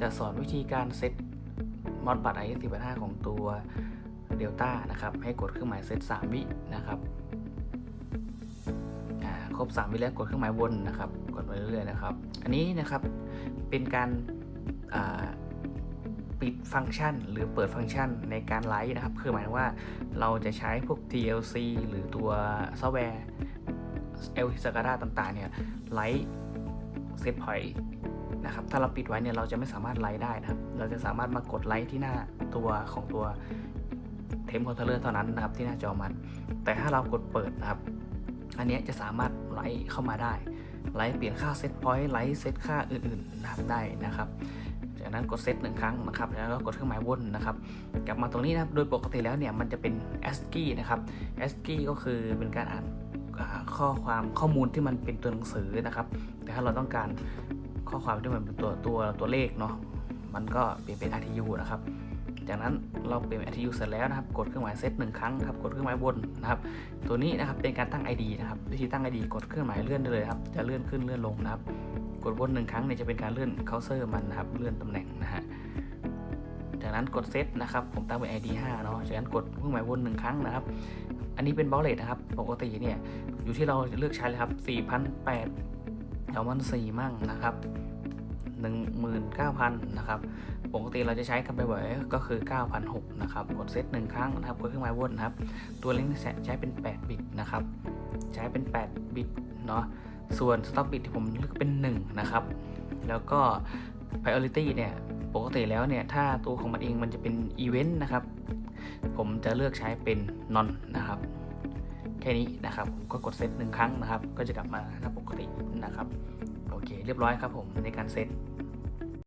จะสอนวิธีการเซตมอดบัตร IS 485ของตัวเดลต้านะครับ ให้กดเครื่องหมายเซต3วินะครับครบ3วิแล้วกดเครื่องหมายวนนะครับ กดไปเรื่อยๆนะครับ อันนี้นะครับเป็นการาปิดฟังก์ชัน หรือเปิดฟังก์ชันในการไลฟ์นะครับ คือหมายว่าเราจะใช้พวก TLC หรือตัวซอฟต์แวร์ l t s a g a d a ต่างๆเนี่ยไลฟ์เซตพอยต์ นะครับถ้าเราปิดไว้เนี่ยเราจะไม่สามารถไลฟ์ได้นะครับ เราจะสามารถมากดไลฟ์ที่หน้าตัวของตัวเทมคอนโทรลเลอร์เท่านั้นนะครับที่หน้าจอมัน แต่ถ้าเรากดเปิดนะครับ อันนี้จะสามารถไลฟ์เข้ามาได้ ไลฟ์เปลี่ยนค่าเซตพอยต์ไลฟ์เซตค่าอื่นๆนะครับได้นะครับจากนั้นกดเซตหนึ่งครั้งนะครับ แล้วก็กดเครื่องหมายวนนะครับ กลับมาตรงนี้นะครับ โดยปกติแล้วเนี่ยมันจะเป็น ASCII นะครับ ASCII ก็คือเป็นการอ่านข้อความข้อมูลที่มันเป็นตัวหนังสือนะครับ แต่ถ้าเราต้องการ ข้อความที่มันเป็นตัวตัวตัวเลขเนาะมันก็เปลี่ยนเป็น RTU นะครับ จากนั้นเราเปลี่ยนเป็น RTU เสร็จแล้วนะครับ กดเครื่องหมายเซตหนึ่งครั้งครับ กดเครื่องหมายวนนะครับ ตัวนี้นะครับเป็นการตั้ง ID นะครับ วิธีตั้ง ID กดเครื่องหมายเลื่อนได้เลยครับ จะเลื่อนขึ้นเลื่อนลงนะครับ กดวนหนึ่งครั้งเนี่ยจะเป็นการเลื่อนเคาน์เตอร์มันนะครับ เลื่อนตำแหน่งนะฮะ จากนั้นกดเซตนะครับ ผมตั้งเป็น ID 5เนาะ จากนั้นกดเครื่องหมายวนหนึ่งครั้งนะครับ อันนี้เป็นบอลเลตนะครับ ปกติเนี่ย อยู่ที่เราเลือกใช้เลยครับ4,800 เอามัน4มั่งนะครับ19,000นะครับ ปกติเราจะใช้กันไปบ่อยก็คือ 9,600นะครับ กดเซตหนึ่งครั้งนะครับ กดเครื่องหมายวนนะครับ ตัวลิงก์ใช้เป็น 8 บิตนะครับ ใช้เป็น 8 บิตเนาะ ส่วน stop bit ที่ผมเลือกเป็น 1 นะครับ แล้วก็ priority เนี่ย ปกติแล้วเนี่ย ถ้าตัวของมันเองมันจะเป็น event นะครับ ผมจะเลือกใช้เป็น non นะครับ แค่นี้นะครับผมก็กดเซตหนึ่งครั้งนะครับ ก็จะกลับมาหน้าปกตินะครับ โอเค เรียบร้อยครับผมในการเซต